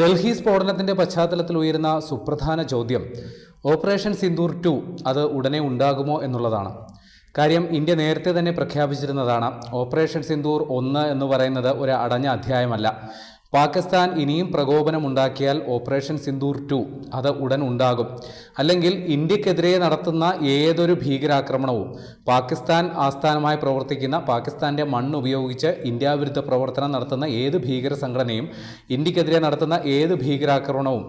ഡൽഹി സ്ഫോടനത്തിന്റെ പശ്ചാത്തലത്തിൽ ഉയരുന്ന സുപ്രധാന ചോദ്യം ഓപ്പറേഷൻ സിന്ദൂർ ടു അത് ഉടനെ ഉണ്ടാകുമോ എന്നുള്ളതാണ്. കാര്യം ഇന്ത്യ നേരത്തെ തന്നെ പ്രഖ്യാപിച്ചിരുന്നതാണ് ഓപ്പറേഷൻ സിന്ദൂർ ഒന്ന് എന്ന് പറയുന്നത് ഒരു അടഞ്ഞ അധ്യായമല്ല. പാകിസ്ഥാൻ ഇനിയും പ്രകോപനമുണ്ടാക്കിയാൽ ഓപ്പറേഷൻ സിന്ദൂർ ടു അത് ഉടൻ ഉണ്ടാകും. അല്ലെങ്കിൽ ഇന്ത്യക്കെതിരെ നടത്തുന്ന ഏതൊരു ഭീകരാക്രമണവും പാകിസ്ഥാൻ ആസ്ഥാനമായി പ്രവർത്തിക്കുന്ന പാകിസ്ഥാന്റെ മണ്ണ് ഉപയോഗിച്ച് ഇന്ത്യാവിരുദ്ധ പ്രവർത്തനം നടത്തുന്ന ഏത് ഭീകര സംഘടനയും ഇന്ത്യക്കെതിരെ നടത്തുന്ന ഏത് ഭീകരാക്രമണവും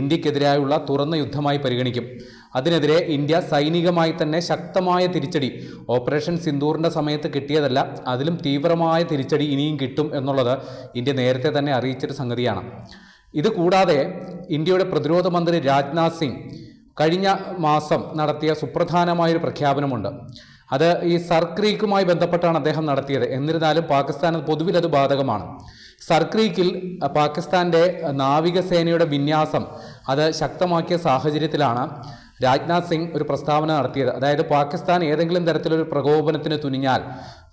ഇന്ത്യക്കെതിരായുള്ള തുറന്ന യുദ്ധമായി പരിഗണിക്കും. അതിനെതിരെ ഇന്ത്യ സൈനികമായി തന്നെ ശക്തമായ തിരിച്ചടി. ഓപ്പറേഷൻ സിന്ദൂറിന്റെ സമയത്ത് കിട്ടിയതല്ല അതിലും തീവ്രമായ തിരിച്ചടി ഇനിയും കിട്ടും എന്നുള്ളത് ഇന്ത്യ നേരത്തെ തന്നെ അറിയിച്ചൊരു സംഗതിയാണ്. ഇത് കൂടാതെ ഇന്ത്യയുടെ പ്രതിരോധ മന്ത്രി രാജ്നാഥ് സിംഗ് കഴിഞ്ഞ മാസം നടത്തിയ സുപ്രധാനമായൊരു പ്രഖ്യാപനമുണ്ട്. അത് ഈ സർക്രീക്കുമായി ബന്ധപ്പെട്ടാണ് അദ്ദേഹം നടത്തിയത്. എന്നിരുന്നാലും പാകിസ്ഥാന് പൊതുവിൽ അത് ബാധകമാണ്. സർക്രീക്കിൽ പാകിസ്ഥാന്റെ നാവികസേനയുടെ വിന്യാസം അത് ശക്തമാക്കിയ സാഹചര്യത്തിലാണ് രാജ്നാഥ് സിംഗ് ഒരു പ്രസ്താവന നടത്തിയത്. അതായത് പാകിസ്ഥാൻ ഏതെങ്കിലും തരത്തിലൊരു പ്രകോപനത്തിന് തുനിഞ്ഞാൽ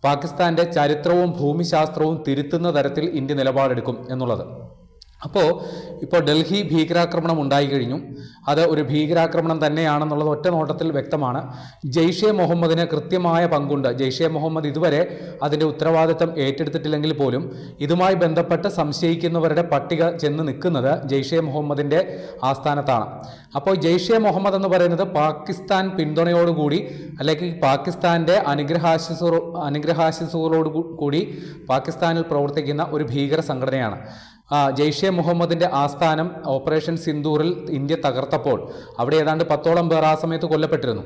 പാകിസ്ഥാന്റെ ചരിത്രവും ഭൂമിശാസ്ത്രവും തിരുത്തുന്ന തരത്തിൽ ഇന്ത്യ നിലപാടെടുക്കും എന്നുള്ളത്. അപ്പോൾ ഇപ്പോൾ ഡൽഹി ഭീകരാക്രമണം ഉണ്ടായിക്കഴിഞ്ഞു അത് ഒരു ഭീകരാക്രമണം തന്നെയാണെന്നുള്ളത് ഒറ്റ നോട്ടത്തിൽ വ്യക്തമാണ്. ജെയ്ഷെ മുഹമ്മദിന് കൃത്യമായ പങ്കുണ്ട്. ജെയ്ഷെ മുഹമ്മദ് ഇതുവരെ അതിന്റെ ഉത്തരവാദിത്തം ഏറ്റെടുത്തിട്ടില്ലെങ്കിൽ പോലും ഇതുമായി ബന്ധപ്പെട്ട് സംശയിക്കുന്നവരുടെ പട്ടിക ചെന്ന് നിൽക്കുന്നത് ജെയ്ഷെ മുഹമ്മദിന്റെ ആസ്ഥാനത്താണ്. അപ്പോൾ ജെയ്ഷെ മുഹമ്മദ് എന്ന് പറയുന്നത് പാകിസ്ഥാൻ പിന്തുണയോടുകൂടി അല്ലെങ്കിൽ പാകിസ്ഥാന്റെ അനുഗ്രഹാശിസോ അനുഗ്രഹാശിസുകളോട് കൂടി പാകിസ്ഥാനിൽ പ്രവർത്തിക്കുന്ന ഒരു ഭീകര സംഘടനയാണ്. ജെയ്ഷെ മുഹമ്മദിന്റെ ആസ്ഥാനം ഓപ്പറേഷൻ സിന്ദൂറിൽ ഇന്ത്യ തകർത്തപ്പോൾ അവിടെ ഏതാണ്ട് പത്തോളം പേർ ആ സമയത്ത് കൊല്ലപ്പെട്ടിരുന്നു.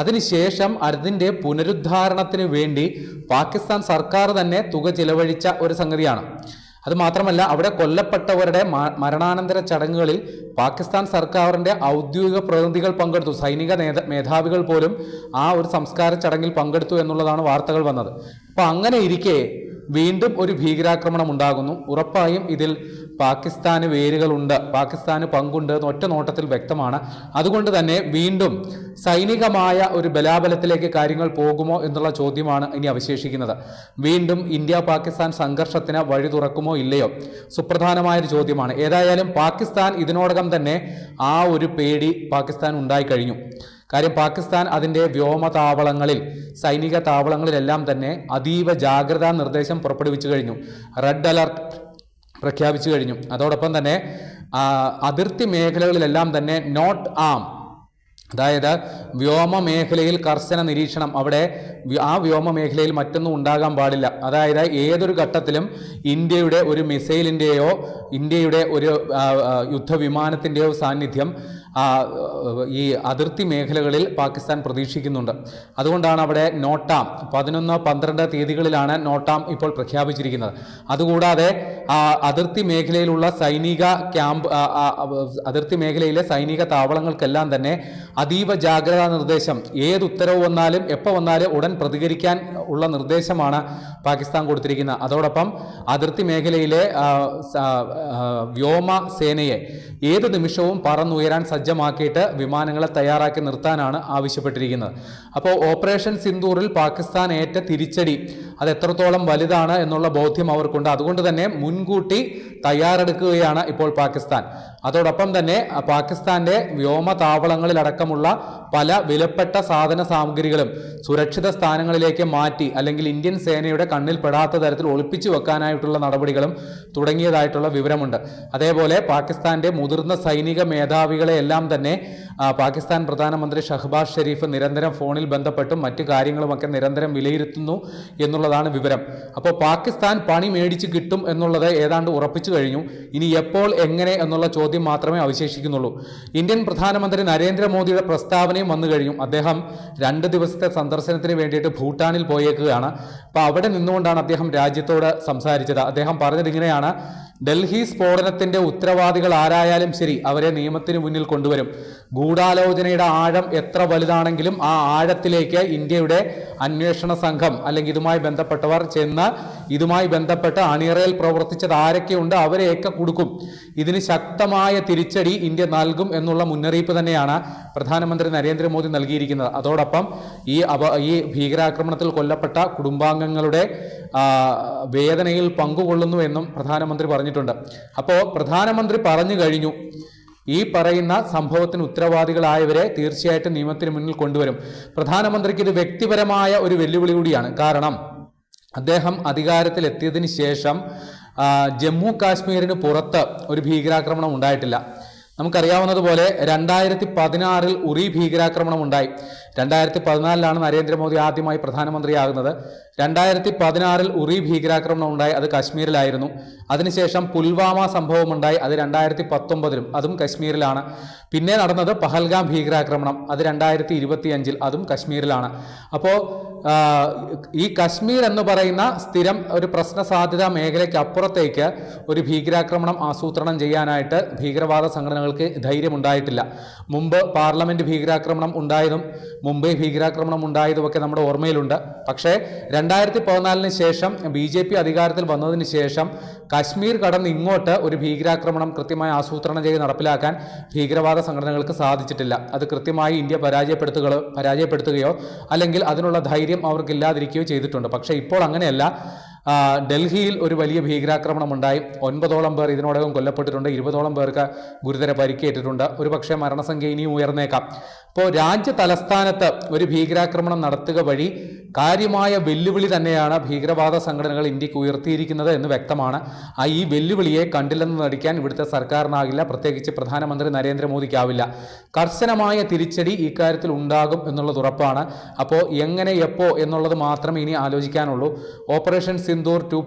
അതിനുശേഷം അതിന്റെ പുനരുദ്ധാരണത്തിന് വേണ്ടി പാകിസ്ഥാൻ സർക്കാർ തന്നെ തുക ചിലവഴിച്ച ഒരു സംഗതിയാണ്. അതുമാത്രമല്ല അവിടെ കൊല്ലപ്പെട്ടവരുടെ മരണാനന്തര ചടങ്ങുകളിൽ പാകിസ്ഥാൻ സർക്കാരിന്റെ ഔദ്യോഗിക പ്രതിനിധികൾ പങ്കെടുത്തു. സൈനിക നേത മേധാവികൾ പോലും ആ ഒരു സംസ്കാര ചടങ്ങിൽ പങ്കെടുത്തു എന്നുള്ളതാണ് വാർത്തകൾ വന്നത്. അപ്പോൾ അങ്ങനെ ഇരിക്കെ വീണ്ടും ഒരു ഭീകരാക്രമണം ഉണ്ടാകുന്നു. ഉറപ്പായും ഇതിൽ പാകിസ്ഥാന് വേരുകളുണ്ട്. പാകിസ്ഥാന് പങ്കുണ്ട് എന്ന് ഒറ്റ നോട്ടത്തിൽ വ്യക്തമാണ്. അതുകൊണ്ട് തന്നെ വീണ്ടും സൈനികമായ ഒരു ബലാബലത്തിലേക്ക് കാര്യങ്ങൾ പോകുമോ എന്നുള്ള ചോദ്യമാണ് ഇനി അവശേഷിക്കുന്നത്. വീണ്ടും ഇന്ത്യ പാകിസ്ഥാൻ സംഘർഷത്തിന് വഴി തുറക്കുമോ ഇല്ലയോ? സുപ്രധാനമായൊരു ചോദ്യമാണ്. ഏതായാലും പാകിസ്ഥാൻ ഇതിനോടകം തന്നെ ആ ഒരു പേടി പാകിസ്ഥാൻ ഉണ്ടായി കഴിഞ്ഞു. കാര്യം പാകിസ്ഥാൻ അതിന്റെ വ്യോമ താവളങ്ങളിൽ സൈനിക താവളങ്ങളിലെല്ലാം തന്നെ അതീവ ജാഗ്രതാ നിർദ്ദേശം പുറപ്പെടുവിച്ചു കഴിഞ്ഞു. റെഡ് അലർട്ട് പ്രഖ്യാപിച്ചു കഴിഞ്ഞു. അതോടൊപ്പം തന്നെ അതിർത്തി മേഖലകളിലെല്ലാം തന്നെ നോട്ട് ആം അതായത് വ്യോമ മേഖലയിൽ കർശന നിരീക്ഷണം. അവിടെ ആ വ്യോമ മേഖലയിൽ മറ്റൊന്നും ഉണ്ടാകാൻ പാടില്ല. അതായത് ഏതൊരു ഘട്ടത്തിലും ഇന്ത്യയുടെ ഒരു മിസൈലിന്റെയോ ഇന്ത്യയുടെ ഒരു യുദ്ധവിമാനത്തിന്റെയോ സാന്നിധ്യം ഈ അതിർത്തി മേഖലകളിൽ പാകിസ്ഥാൻ പ്രതീക്ഷിക്കുന്നുണ്ട്. അതുകൊണ്ടാണ് അവിടെ നോട്ടാം പതിനൊന്ന് പന്ത്രണ്ട് തീയതികളിലാണ് നോട്ടാം ഇപ്പോൾ പ്രഖ്യാപിച്ചിരിക്കുന്നത്. അതുകൂടാതെ അതിർത്തി മേഖലയിലുള്ള സൈനിക ക്യാമ്പ് അതിർത്തി മേഖലയിലെ സൈനിക താവളങ്ങൾക്കെല്ലാം തന്നെ അതീവ ജാഗ്രതാ നിർദ്ദേശം. ഏത് ഉത്തരവ് വന്നാലും എപ്പോൾ വന്നാലും ഉടൻ പ്രതികരിക്കാൻ ഉള്ള നിർദ്ദേശമാണ് പാകിസ്ഥാൻ കൊടുത്തിരിക്കുന്നത്. അതോടൊപ്പം അതിർത്തി മേഖലയിലെ വ്യോമ സേനയെ ഏത് നിമിഷവും പറന്നുയരാൻ സജ്ജമാക്കിയിട്ട് വിമാനങ്ങളെ തയ്യാറാക്കി നിർത്താനാണ് ആവശ്യപ്പെട്ടിരിക്കുന്നത്. അപ്പോൾ ഓപ്പറേഷൻ സിന്ദൂറിൽ പാകിസ്ഥാൻ ഏറ്റ തിരിച്ചടി അത് എത്രത്തോളം വലുതാണ് എന്നുള്ള ബോധ്യം അവർക്കുണ്ട്. അതുകൊണ്ട് തന്നെ മുൻകൂട്ടി തയ്യാറെടുക്കുകയാണ് ഇപ്പോൾ പാകിസ്ഥാൻ. അതോടൊപ്പം തന്നെ പാകിസ്ഥാന്റെ വ്യോമ താവളങ്ങളിലടക്കമുള്ള പല വിലപ്പെട്ട സാധന സാമഗ്രികളും സുരക്ഷിത സ്ഥാനങ്ങളിലേക്ക് മാറ്റി അല്ലെങ്കിൽ ഇന്ത്യൻ സേനയുടെ കണ്ണിൽപ്പെടാത്ത തരത്തിൽ ഒളിപ്പിച്ചു വെക്കാനായിട്ടുള്ള നടപടികളും തുടങ്ങിയതായിട്ടുള്ള വിവരമുണ്ട്. അതേപോലെ പാകിസ്ഥാന്റെ മുതിർന്ന സൈനിക മേധാവികളെ എല്ലാം തന്നെ പാകിസ്ഥാൻ പ്രധാനമന്ത്രി ഷഹബാസ് ഷെരീഫ് നിരന്തരം ഫോണിൽ ബന്ധപ്പെട്ടും മറ്റു കാര്യങ്ങളുമൊക്കെ നിരന്തരം വിലയിരുത്തുന്നു എന്നുള്ളതാണ് വിവരം. അപ്പോൾ പാകിസ്ഥാൻ പണി മേടിച്ച് കിട്ടും എന്നുള്ളത് ഏതാണ്ട് ഉറപ്പിച്ചു കഴിഞ്ഞു. ഇനി എപ്പോൾ എങ്ങനെ എന്നുള്ള ചോദ്യം മാത്രമേ അവശേഷിക്കുന്നുള്ളൂ. ഇന്ത്യൻ പ്രധാനമന്ത്രി നരേന്ദ്രമോദിയുടെ പ്രസ്താവനയും വന്നു കഴിഞ്ഞു. അദ്ദേഹം രണ്ട് ദിവസത്തെ സന്ദർശനത്തിന് വേണ്ടിയിട്ട് ഭൂട്ടാനിൽ പോയേക്കുകയാണ്. അപ്പോൾ അവിടെ നിന്നുകൊണ്ടാണ് അദ്ദേഹം രാജ്യത്തോട് സംസാരിച്ചത്. അദ്ദേഹം പറഞ്ഞത് ഇങ്ങനെയാണ് ഡൽഹി സ്ഫോടനത്തിന്റെ ഉത്തരവാദികൾ ആരായാലും ശരി അവരെ നിയമത്തിന് മുന്നിൽ കൊണ്ടുവരും. ഗൂഢാലോചനയുടെ ആഴം എത്ര വലുതാണെങ്കിലും ആ ആഴത്തിലേക്ക് ഇന്ത്യയുടെ അന്വേഷണ സംഘം അല്ലെങ്കിൽ ഇതുമായി ബന്ധപ്പെട്ടവർ ചെന്ന് ഇതുമായി ബന്ധപ്പെട്ട് അണിയറയിൽ പ്രവർത്തിച്ചത് ആരൊക്കെയുണ്ട് അവരെയൊക്കെ കൊടുക്കും. ഇതിന് ശക്തമായ തിരിച്ചടി ഇന്ത്യ നൽകും എന്നുള്ള മുന്നറിയിപ്പ് തന്നെയാണ് പ്രധാനമന്ത്രി നരേന്ദ്രമോദി നൽകിയിരിക്കുന്നത്. അതോടൊപ്പം ഈ അപ ഈ ഭീകരാക്രമണത്തിൽ കൊല്ലപ്പെട്ട കുടുംബാംഗങ്ങളുടെ വേദനയിൽ പങ്കുകൊള്ളുന്നു എന്നും പ്രധാനമന്ത്രി പറഞ്ഞിട്ടുണ്ട്. അപ്പോൾ പ്രധാനമന്ത്രി പറഞ്ഞു കഴിഞ്ഞു ഈ പറയുന്ന സംഭവത്തിന് ഉത്തരവാദികളായവരെ തീർച്ചയായിട്ടും നിയമത്തിന് മുന്നിൽ കൊണ്ടുവരും. പ്രധാനമന്ത്രിക്ക് ഇത് വ്യക്തിപരമായ ഒരു വെല്ലുവിളി കൂടിയാണ്. കാരണം അദ്ദേഹം അധികാരത്തിലെത്തിയതിന് ശേഷം ജമ്മു കാശ്മീരിന് പുറത്ത് ഒരു ഭീകരാക്രമണം ഉണ്ടായിട്ടില്ല. നമുക്കറിയാവുന്നതുപോലെ രണ്ടായിരത്തി പതിനാറിൽ ഉറി ഭീകരാക്രമണം ഉണ്ടായി. രണ്ടായിരത്തി പതിനാലിലാണ് നരേന്ദ്രമോദി ആദ്യമായി പ്രധാനമന്ത്രിയാകുന്നത്. രണ്ടായിരത്തി പതിനാറിൽ ഉറി ഭീകരാക്രമണം ഉണ്ടായി അത് കശ്മീരിലായിരുന്നു. അതിനുശേഷം പുൽവാമ സംഭവം ഉണ്ടായി അത് രണ്ടായിരത്തി പത്തൊമ്പതിലും അതും കശ്മീരിലാണ്. പിന്നെ നടന്നത് പഹൽഗാം ഭീകരാക്രമണം അത് രണ്ടായിരത്തി ഇരുപത്തി അഞ്ചിൽ അതും കശ്മീരിലാണ്. അപ്പോൾ ഈ കശ്മീർ എന്ന് പറയുന്ന സ്ഥിരം ഒരു പ്രശ്ന സാധ്യതാ മേഖലയ്ക്ക് അപ്പുറത്തേക്ക് ഒരു ഭീകരാക്രമണം ആസൂത്രണം ചെയ്യാനായിട്ട് ഭീകരവാദ സംഘടനകൾക്ക് ധൈര്യമുണ്ടായിട്ടില്ല. മുമ്പ് പാർലമെന്റ് ഭീകരാക്രമണം ഉണ്ടായതും മുംബൈ ഭീകരാക്രമണം ഉണ്ടായതുമൊക്കെ നമ്മുടെ ഓർമ്മയിലുണ്ട്. പക്ഷേ രണ്ടായിരത്തി പതിനാലിന് ശേഷം ബി ജെ പി അധികാരത്തിൽ വന്നതിന് ശേഷം കശ്മീർ കടന്ന് ഇങ്ങോട്ട് ഒരു ഭീകരാക്രമണം കൃത്യമായി ആസൂത്രണം ചെയ്ത് നടപ്പിലാക്കാൻ ഭീകരവാദ സംഘടനകൾക്ക് സാധിച്ചിട്ടില്ല. അത് കൃത്യമായി ഇന്ത്യ പരാജയപ്പെടുത്തുകളോ പരാജയപ്പെടുത്തുകയോ അല്ലെങ്കിൽ അതിനുള്ള ധൈര്യം അവർക്കില്ലാതിരിക്കുകയോ ചെയ്തിട്ടുണ്ട്. പക്ഷേ ഇപ്പോൾ അങ്ങനെയല്ല. ഡൽഹിയിൽ ഒരു വലിയ ഭീകരാക്രമണം ഉണ്ടായി. ഒൻപതോളം പേർ ഇതിനോടകം കൊല്ലപ്പെട്ടിട്ടുണ്ട്. ഇരുപതോളം പേർക്ക് ഗുരുതര പരിക്കേറ്റിട്ടുണ്ട്. ഒരു പക്ഷേ മരണസംഖ്യ ഇനിയും ഉയർന്നേക്കാം. അപ്പോൾ രാജ്യ തലസ്ഥാനത്ത് ഒരു ഭീകരാക്രമണം നടത്തുക വഴി കാര്യമായ വെല്ലുവിളി തന്നെയാണ് ഭീകരവാദ സംഘടനകൾ ഇന്ത്യയ്ക്ക് ഉയർത്തിയിരിക്കുന്നത് എന്ന് വ്യക്തമാണ്. ആ ഈ വെല്ലുവിളിയെ കണ്ടില്ലെന്ന് നടിക്കാൻ ഇവിടുത്തെ സർക്കാരിനാകില്ല. പ്രത്യേകിച്ച് പ്രധാനമന്ത്രി നരേന്ദ്രമോദിക്കാവില്ല. കർശനമായ തിരിച്ചടി ഇക്കാര്യത്തിൽ ഉണ്ടാകും എന്നുള്ളത് ഉറപ്പാണ്. അപ്പോൾ എങ്ങനെ എപ്പോൾ എന്നുള്ളത് മാത്രമേ ഇനി ആലോചിക്കാനുള്ളൂ. ഓപ്പറേഷൻ സിന്ദൂർ ടു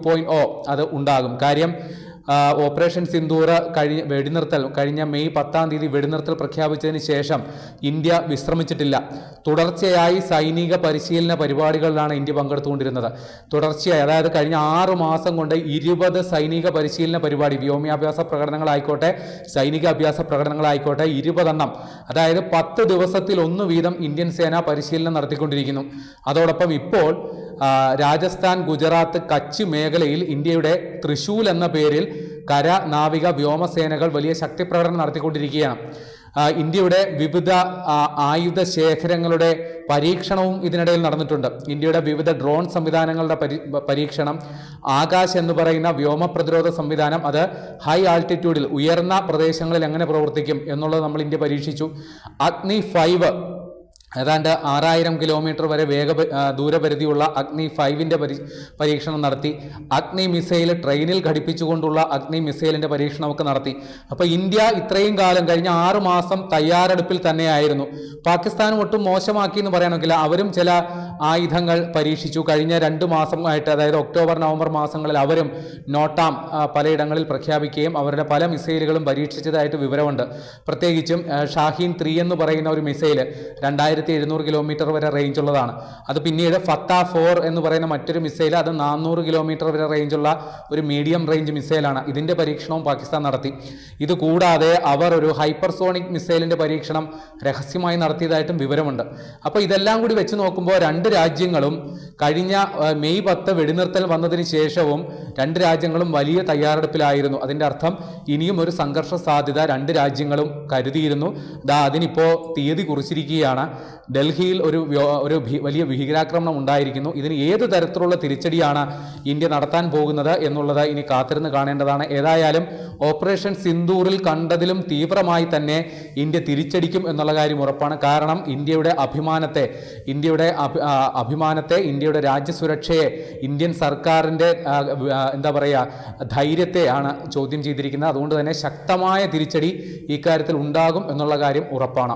അത് ഉണ്ടാകും. കാര്യം ഓപ്പറേഷൻ സിന്ദൂർ കഴിഞ്ഞ വെടിനിർത്തൽ കഴിഞ്ഞ മെയ് പത്താം തീയതി വെടിനിർത്തൽ പ്രഖ്യാപിച്ചതിന് ശേഷം ഇന്ത്യ വിശ്രമിച്ചിട്ടില്ല. തുടർച്ചയായി സൈനിക പരിശീലന പരിപാടികളിലാണ് ഇന്ത്യ പങ്കെടുത്തുകൊണ്ടിരുന്നത്. തുടർച്ചയായി അതായത് കഴിഞ്ഞ ആറു മാസം കൊണ്ട് ഇരുപത് സൈനിക പരിശീലന പരിപാടി വ്യോമാഭ്യാസ പ്രകടനങ്ങളായിക്കോട്ടെ സൈനിക അഭ്യാസ പ്രകടനങ്ങളായിക്കോട്ടെ ഇരുപതെണ്ണം അതായത് പത്ത് ദിവസത്തിൽ ഒന്ന് വീതം ഇന്ത്യൻ സേന പരിശീലനം നടത്തിക്കൊണ്ടിരിക്കുന്നു. അതോടൊപ്പം ഇപ്പോൾ രാജസ്ഥാൻ ഗുജറാത്ത് കച്ച് മേഖലയിൽ ഇന്ത്യയുടെ തൃശൂൽ എന്ന പേരിൽ കര നാവിക വ്യോമസേനകൾ വലിയ ശക്തി പ്രകടനം നടത്തിക്കൊണ്ടിരിക്കുകയാണ് ഇന്ത്യയുടെ വിവിധ ആയുധ ശേഖരങ്ങളുടെ പരീക്ഷണവും ഇതിനിടയിൽ നടന്നിട്ടുണ്ട്. ഇന്ത്യയുടെ വിവിധ ഡ്രോൺ സംവിധാനങ്ങളുടെ പരി പരീക്ഷണം ആകാശ് എന്ന് പറയുന്ന വ്യോമ പ്രതിരോധ സംവിധാനം അത് ഹൈ ആൾട്ടിറ്റ്യൂഡിൽ ഉയർന്ന പ്രദേശങ്ങളിൽ എങ്ങനെ പ്രവർത്തിക്കും എന്നുള്ളത് നമ്മൾ ഇന്ത്യ പരീക്ഷിച്ചു. അഗ്നി ഫൈവ് ഏതാണ്ട് ആറായിരം കിലോമീറ്റർ വരെ വേഗ ദൂരപരിധിയുള്ള അഗ്നി ഫൈവിന്റെ പരി പരീക്ഷണം നടത്തി. അഗ്നി മിസൈൽ ട്രെയിനിൽ ഘടിപ്പിച്ചുകൊണ്ടുള്ള അഗ്നി മിസൈലിന്റെ പരീക്ഷണമൊക്കെ നടത്തി. അപ്പോൾ ഇന്ത്യ ഇത്രയും കാലം കഴിഞ്ഞ ആറുമാസം തയ്യാറെടുപ്പിൽ തന്നെയായിരുന്നു. പാകിസ്ഥാൻ ഒട്ടും മോശമാക്കി എന്ന് പറയാനൊക്കില്ല. അവരും ചില ആയുധങ്ങൾ പരീക്ഷിച്ചു. കഴിഞ്ഞ രണ്ട് മാസമായിട്ട് അതായത് ഒക്ടോബർ നവംബർ മാസങ്ങളിൽ അവരും നോട്ടാം പലയിടങ്ങളിൽ പ്രഖ്യാപിക്കുകയും അവരുടെ പല മിസൈലുകളും പരീക്ഷിച്ചതായിട്ട് വിവരമുണ്ട്. പ്രത്യേകിച്ചും ഷാഹീൻ ത്രീ എന്ന് പറയുന്ന ഒരു മിസൈൽ രണ്ടായിരത്തി എഴുന്നൂറ് കിലോമീറ്റർ വരെ റേഞ്ച് ഉള്ളതാണ്. അത് പിന്നീട് ഫത്ത ഫോർ എന്ന് പറയുന്ന മറ്റൊരു മിസൈൽ അത് നാനൂറ് കിലോമീറ്റർ വരെ റേഞ്ച് ഉള്ള ഒരു മീഡിയം റേഞ്ച് മിസൈലാണ് ഇതിന്റെ പരീക്ഷണവും പാകിസ്ഥാൻ നടത്തി. ഇത് കൂടാതെ അവർ ഒരു ഹൈപ്പർസോണിക് മിസൈലിന്റെ പരീക്ഷണം രഹസ്യമായി നടത്തിയതായിട്ടും വിവരമുണ്ട്. അപ്പോൾ ഇതെല്ലാം കൂടി വെച്ച് നോക്കുമ്പോൾ രണ്ട് രാജ്യങ്ങളും കഴിഞ്ഞ മെയ് പത്ത് വെടിനിർത്തൽ വന്നതിന് ശേഷവും രണ്ട് രാജ്യങ്ങളും വലിയ തയ്യാറെടുപ്പിലായിരുന്നു. അതിന്റെ അർത്ഥം ഇനിയും ഒരു സംഘർഷ സാധ്യത രണ്ട് രാജ്യങ്ങളും കരുതിയിരുന്നു. ദാ അതിനിപ്പോൾ തീയതി കുറിച്ചിരിക്കുകയാണ്. ഡൽഹിയിൽ ഒരു ഒരു വലിയ ഭീകരാക്രമണം ഉണ്ടായിരിക്കുന്നു. ഇതിന് ഏത് തരത്തിലുള്ള തിരിച്ചടിയാണ് ഇന്ത്യ നടത്താൻ പോകുന്നത് എന്നുള്ളത് ഇനി കാത്തിരുന്ന് കാണേണ്ടതാണ്. ഏതായാലും ഓപ്പറേഷൻ സിന്ദൂറിൽ കണ്ടതിലും തീവ്രമായി തന്നെ ഇന്ത്യ തിരിച്ചടിക്കും എന്നുള്ള കാര്യം ഉറപ്പാണ്. കാരണം ഇന്ത്യയുടെ അഭിമാനത്തെ ഇന്ത്യയുടെ അഭിമാനത്തെ ഇന്ത്യയുടെ രാജ്യസുരക്ഷയെ ഇന്ത്യൻ സർക്കാരിന്റെ എന്താ പറയുക ധൈര്യത്തെയാണ് ചോദ്യം ചെയ്തിരിക്കുന്നത്. അതുകൊണ്ട് തന്നെ ശക്തമായ തിരിച്ചടി ഇക്കാര്യത്തിൽ ഉണ്ടാകും എന്നുള്ള കാര്യം ഉറപ്പാണ്.